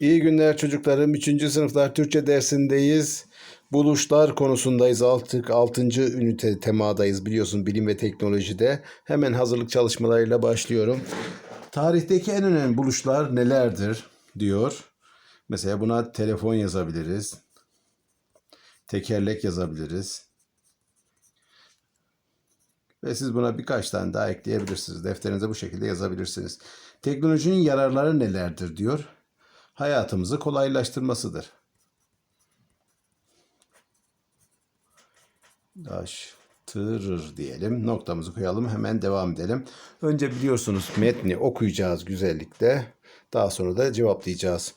İyi günler çocuklarım. 3. sınıflar Türkçe dersindeyiz. Buluşlar konusundayız. Artık 6. ünite temadayız biliyorsun bilim ve teknolojide. Hemen hazırlık çalışmalarıyla başlıyorum. Tarihteki en önemli buluşlar nelerdir diyor. Mesela buna telefon yazabiliriz. Tekerlek yazabiliriz. Ve siz buna birkaç tane daha ekleyebilirsiniz. Defterinize bu şekilde yazabilirsiniz. Teknolojinin yararları nelerdir diyor. Hayatımızı kolaylaştırmasıdır.Laştırır diyelim. Noktamızı koyalım. Hemen devam edelim. Önce biliyorsunuz metni okuyacağız güzellikle. Daha sonra da cevaplayacağız.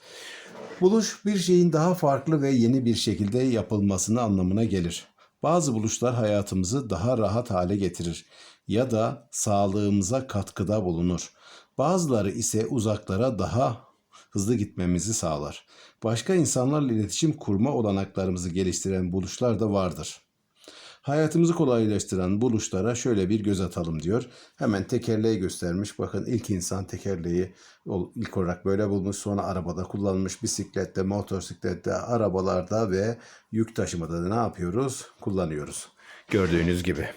Buluş bir şeyin daha farklı ve yeni bir şekilde yapılmasını anlamına gelir. Bazı buluşlar hayatımızı daha rahat hale getirir ya da sağlığımıza katkıda bulunur. Bazıları ise uzaklara daha hızlı gitmemizi sağlar. Başka insanlarla iletişim kurma olanaklarımızı geliştiren buluşlar da vardır. Hayatımızı kolaylaştıran buluşlara şöyle bir göz atalım diyor. Hemen tekerleği göstermiş. Bakın ilk insan tekerleği ilk olarak böyle bulmuş. Sonra arabada kullanmış. Bisiklette, motosiklette, arabalarda ve yük taşımada da ne yapıyoruz? Kullanıyoruz. Gördüğünüz gibi.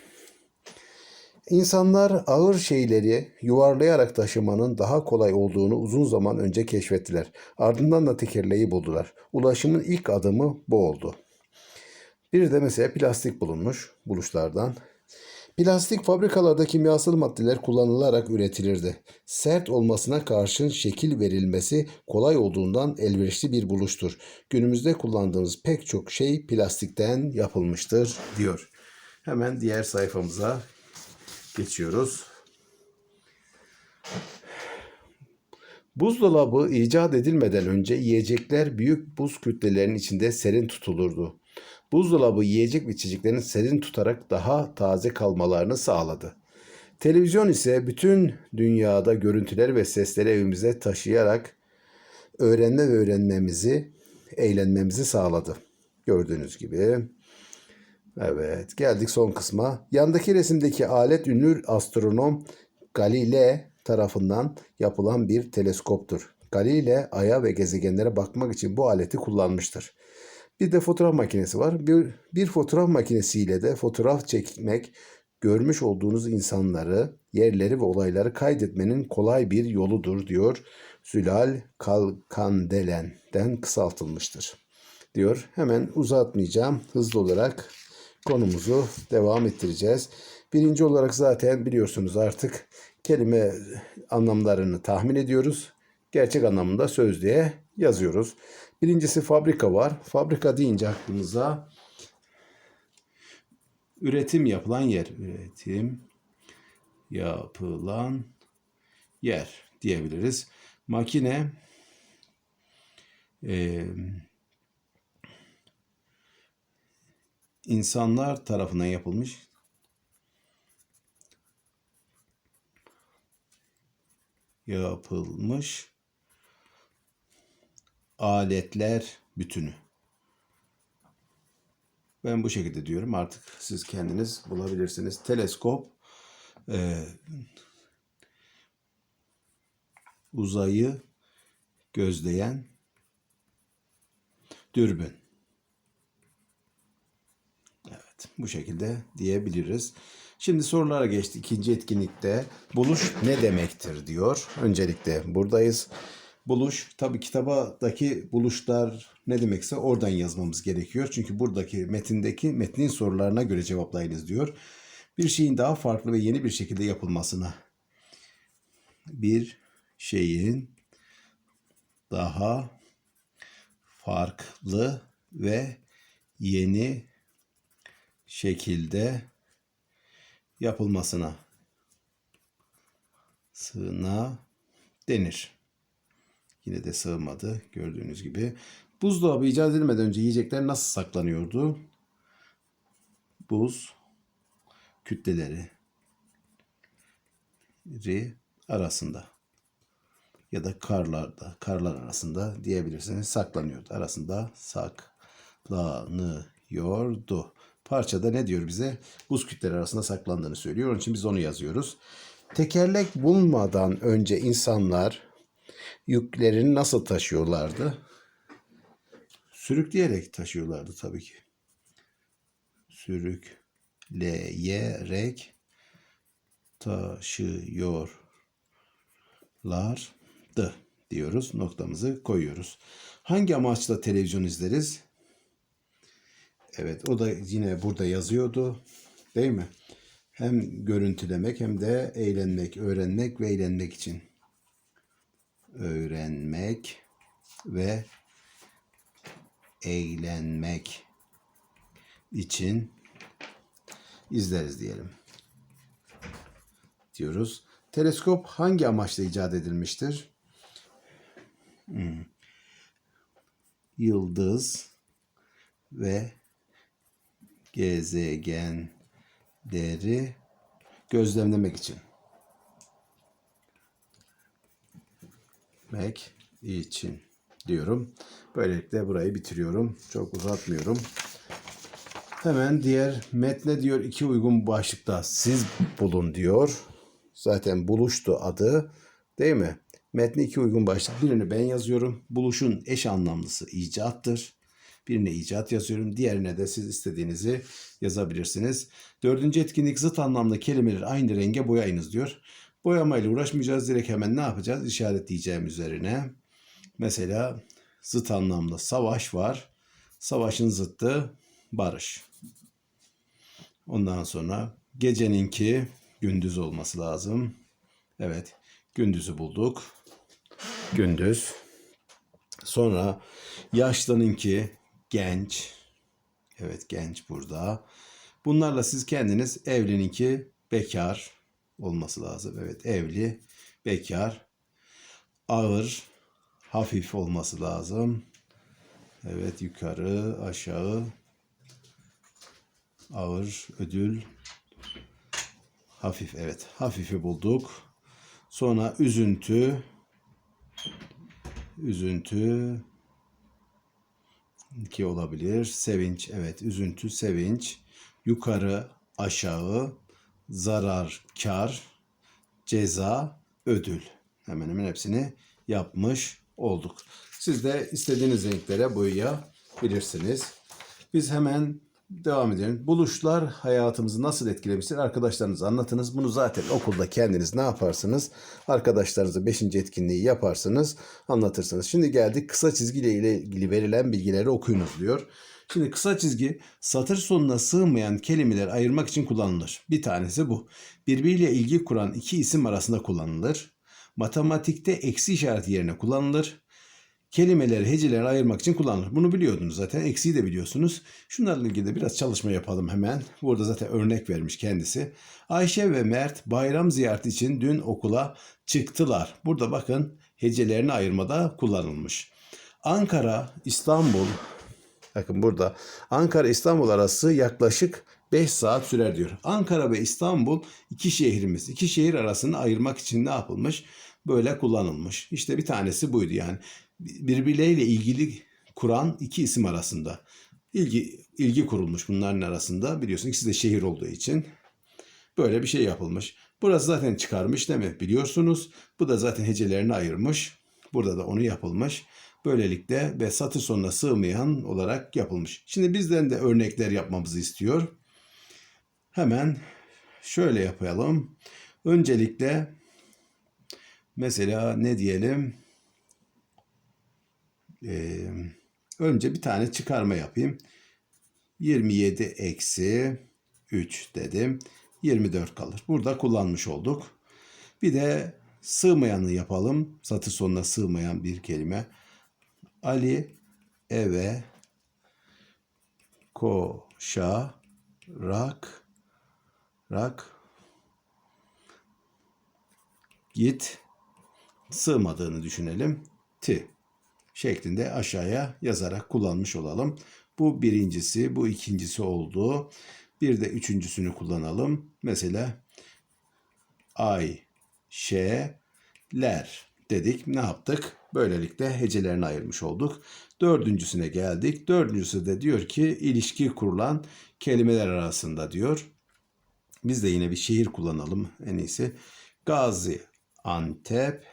İnsanlar ağır şeyleri yuvarlayarak taşımanın daha kolay olduğunu uzun zaman önce keşfettiler. Ardından da tekerleği buldular. Ulaşımın ilk adımı bu oldu. Bir de mesela plastik bulunmuş buluşlardan. Plastik fabrikalarda kimyasal maddeler kullanılarak üretilirdi. Sert olmasına karşın şekil verilmesi kolay olduğundan elverişli bir buluştur. Günümüzde kullandığımız pek çok şey plastikten yapılmıştır diyor. Hemen diğer sayfamıza geçiyoruz. Buzdolabı icat edilmeden önce yiyecekler büyük buz kütlelerinin içinde serin tutulurdu. Buzdolabı yiyecek ve içeceklerin serin tutarak daha taze kalmalarını sağladı. Televizyon ise bütün dünyada görüntüler ve sesleri evimize taşıyarak öğrenme ve öğrenmemizi, eğlenmemizi sağladı. Gördüğünüz gibi. Evet, geldik son kısma. Yandaki resimdeki alet ünlü astronom Galile tarafından yapılan bir teleskoptur. Galile aya ve gezegenlere bakmak için bu aleti kullanmıştır. Bir de fotoğraf makinesi var. Bir, bir fotoğraf makinesiyle de fotoğraf çekmek, görmüş olduğunuz insanları, yerleri ve olayları kaydetmenin kolay bir yoludur diyor. Zülal Kalkandelen'den kısaltılmıştır. Diyor. Hemen uzatmayacağım. Hızlı olarak konumuzu devam ettireceğiz. Birinci olarak zaten biliyorsunuz artık kelime anlamlarını tahmin ediyoruz. Gerçek anlamında sözlüğe yazıyoruz. Birincisi fabrika var. Fabrika deyince aklımıza üretim yapılan yer. Üretim yapılan yer diyebiliriz. Makine e, insanlar tarafından yapılmış yapılmış aletler bütünü. Ben bu şekilde diyorum. Artık siz kendiniz bulabilirsiniz. Teleskop e, uzayı gözleyen dürbün. Evet, bu şekilde diyebiliriz. Şimdi sorulara geçti. İkinci etkinlikte buluş ne demektir diyor. Öncelikle buradayız. Buluş tabii kitabadaki buluşlar ne demekse oradan yazmamız gerekiyor. Çünkü buradaki metindeki metnin sorularına göre cevaplayınız diyor. Bir şeyin daha farklı ve yeni bir şekilde yapılmasına. Bir şeyin daha farklı ve yeni şekilde yapılmasına sığına denir. Yine de sığmadı gördüğünüz gibi. Buzdolabı icat edilmeden önce yiyecekler nasıl saklanıyordu? Buz kütleleri arasında ya da karlarda, karlar arasında diyebilirsiniz saklanıyordu. Arasında saklanıyordu. Parçada ne diyor bize? Buz kütleleri arasında saklandığını söylüyor. Onun için biz onu yazıyoruz. Tekerlek bulmadan önce insanlar Yüklerini nasıl taşıyorlardı? Sürükleyerek taşıyorlardı tabii ki. Sürükleyerek taşıyorlardı diyoruz. Noktamızı koyuyoruz. Hangi amaçla televizyon izleriz? Evet o da yine burada yazıyordu. Değil mi? Hem görüntülemek hem de eğlenmek, öğrenmek ve eğlenmek için. Öğrenmek ve eğlenmek için izleriz diyelim. Diyoruz. Teleskop hangi amaçla icat edilmiştir? Hmm. Yıldız ve gezegenleri gözlemlemek için. Mek için diyorum. Böylelikle burayı bitiriyorum. Çok uzatmıyorum. Hemen diğer metne diyor iki uygun başlıkta siz bulun diyor. Zaten buluştu adı değil mi? Metne iki uygun başlık. Birini ben yazıyorum. Buluşun eş anlamlısı icattır. Birine icat yazıyorum. Diğerine de siz istediğinizi yazabilirsiniz. Dördüncü etkinlik zıt anlamlı kelimeleri aynı renge boyayınız diyor. Boyamayla uğraşmayacağız. Direkt hemen ne yapacağız? İşaretleyeceğim üzerine. Mesela zıt anlamda savaş var. Savaşın zıttı barış. Ondan sonra geceninki gündüz olması lazım. Evet, gündüzü bulduk. Gündüz. Sonra yaşlınınki genç. Evet, genç burada. Bunlarla siz kendiniz evlininki bekar olması lazım. Evet, evli, bekar, ağır, hafif olması lazım. Evet, yukarı, aşağı, ağır, ödül, hafif. Evet, hafifi bulduk. Sonra üzüntü, üzüntü, ki olabilir. Sevinç, evet, üzüntü, sevinç, yukarı, aşağı, zarar, kar, ceza, ödül. Hemen hemen hepsini yapmış olduk. Siz de istediğiniz renklere boyayabilirsiniz. Biz hemen devam edelim. Buluşlar hayatımızı nasıl etkilemiştir? Arkadaşlarınıza anlatınız. Bunu zaten okulda kendiniz ne yaparsınız? Arkadaşlarınıza 5. etkinliği yaparsınız, anlatırsınız. Şimdi geldik kısa çizgiyle ilgili verilen bilgileri okuyunuz diyor. Şimdi kısa çizgi satır sonuna sığmayan kelimeleri ayırmak için kullanılır. Bir tanesi bu. Birbiriyle ilgi kuran iki isim arasında kullanılır. Matematikte eksi işareti yerine kullanılır. Kelimeleri heceleri ayırmak için kullanılır. Bunu biliyordunuz zaten. Eksiği de biliyorsunuz. Şunlarla ilgili de biraz çalışma yapalım hemen. Burada zaten örnek vermiş kendisi. Ayşe ve Mert bayram ziyareti için dün okula çıktılar. Burada bakın hecelerini ayırmada kullanılmış. Ankara, İstanbul, bakın burada Ankara İstanbul arası yaklaşık 5 saat sürer diyor. Ankara ve İstanbul iki şehrimiz. İki şehir arasını ayırmak için ne yapılmış? Böyle kullanılmış. İşte bir tanesi buydu yani. Birbirleriyle ilgili kuran iki isim arasında. ilgi ilgi kurulmuş bunların arasında. Biliyorsun ikisi de şehir olduğu için. Böyle bir şey yapılmış. Burası zaten çıkarmış değil mi? Biliyorsunuz. Bu da zaten hecelerini ayırmış. Burada da onu yapılmış. Böylelikle ve satır sonuna sığmayan olarak yapılmış. Şimdi bizden de örnekler yapmamızı istiyor. Hemen şöyle yapalım. Öncelikle mesela ne diyelim? Ee, önce bir tane çıkarma yapayım. 27 eksi 3 dedim. 24 kalır. Burada kullanmış olduk. Bir de sığmayanı yapalım. Satır sonuna sığmayan bir kelime. Ali eve koşarak rak git sığmadığını düşünelim. Ti şeklinde aşağıya yazarak kullanmış olalım. Bu birincisi, bu ikincisi oldu. Bir de üçüncüsünü kullanalım. Mesela ay, şeler dedik. Ne yaptık? Böylelikle hecelerini ayırmış olduk. Dördüncüsüne geldik. Dördüncüsü de diyor ki ilişki kurulan kelimeler arasında diyor. Biz de yine bir şehir kullanalım en iyisi. Gazi, Antep,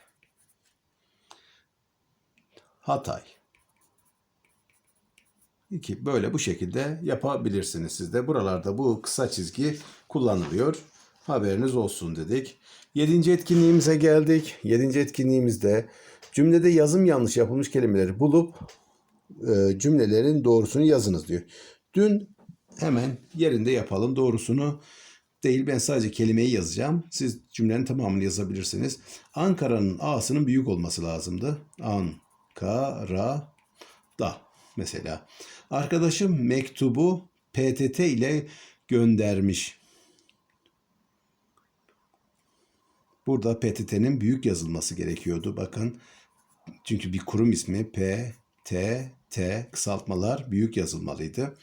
Hatay. 2. Böyle bu şekilde yapabilirsiniz siz de. Buralarda bu kısa çizgi kullanılıyor. Haberiniz olsun dedik. Yedinci etkinliğimize geldik. Yedinci etkinliğimizde cümlede yazım yanlış yapılmış kelimeleri bulup e, cümlelerin doğrusunu yazınız diyor. Dün hemen yerinde yapalım doğrusunu değil ben sadece kelimeyi yazacağım. Siz cümlenin tamamını yazabilirsiniz. Ankara'nın A'sının büyük olması lazımdı. Ankara da mesela. Arkadaşım mektubu PTT ile göndermiş. Burada PTT'nin büyük yazılması gerekiyordu. Bakın çünkü bir kurum ismi P, T, T kısaltmalar büyük yazılmalıydı.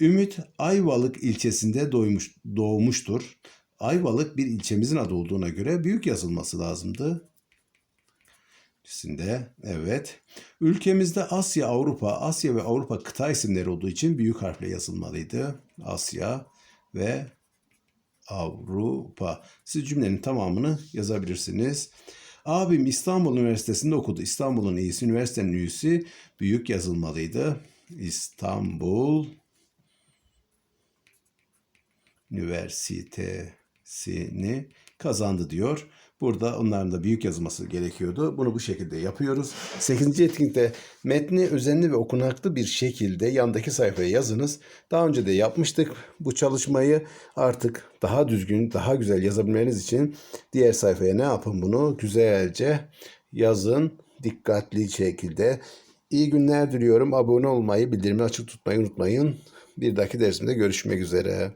Ümit Ayvalık ilçesinde doğmuş, doğmuştur. Ayvalık bir ilçemizin adı olduğuna göre büyük yazılması lazımdı. İkisinde evet. Ülkemizde Asya, Avrupa, Asya ve Avrupa kıta isimleri olduğu için büyük harfle yazılmalıydı. Asya ve Avrupa. Siz cümlenin tamamını yazabilirsiniz. Abim İstanbul Üniversitesi'nde okudu. İstanbul'un iyisi, üniversitenin iyisi büyük yazılmalıydı. İstanbul Üniversitesi'ni kazandı diyor. Burada onların da büyük yazılması gerekiyordu. Bunu bu şekilde yapıyoruz. 8. etkinlikte metni özenli ve okunaklı bir şekilde yandaki sayfaya yazınız. Daha önce de yapmıştık bu çalışmayı. Artık daha düzgün, daha güzel yazabilmeniz için diğer sayfaya ne yapın bunu? Güzelce yazın dikkatli şekilde. İyi günler diliyorum. Abone olmayı, bildirimi açık tutmayı unutmayın. Bir dahaki dersimde görüşmek üzere.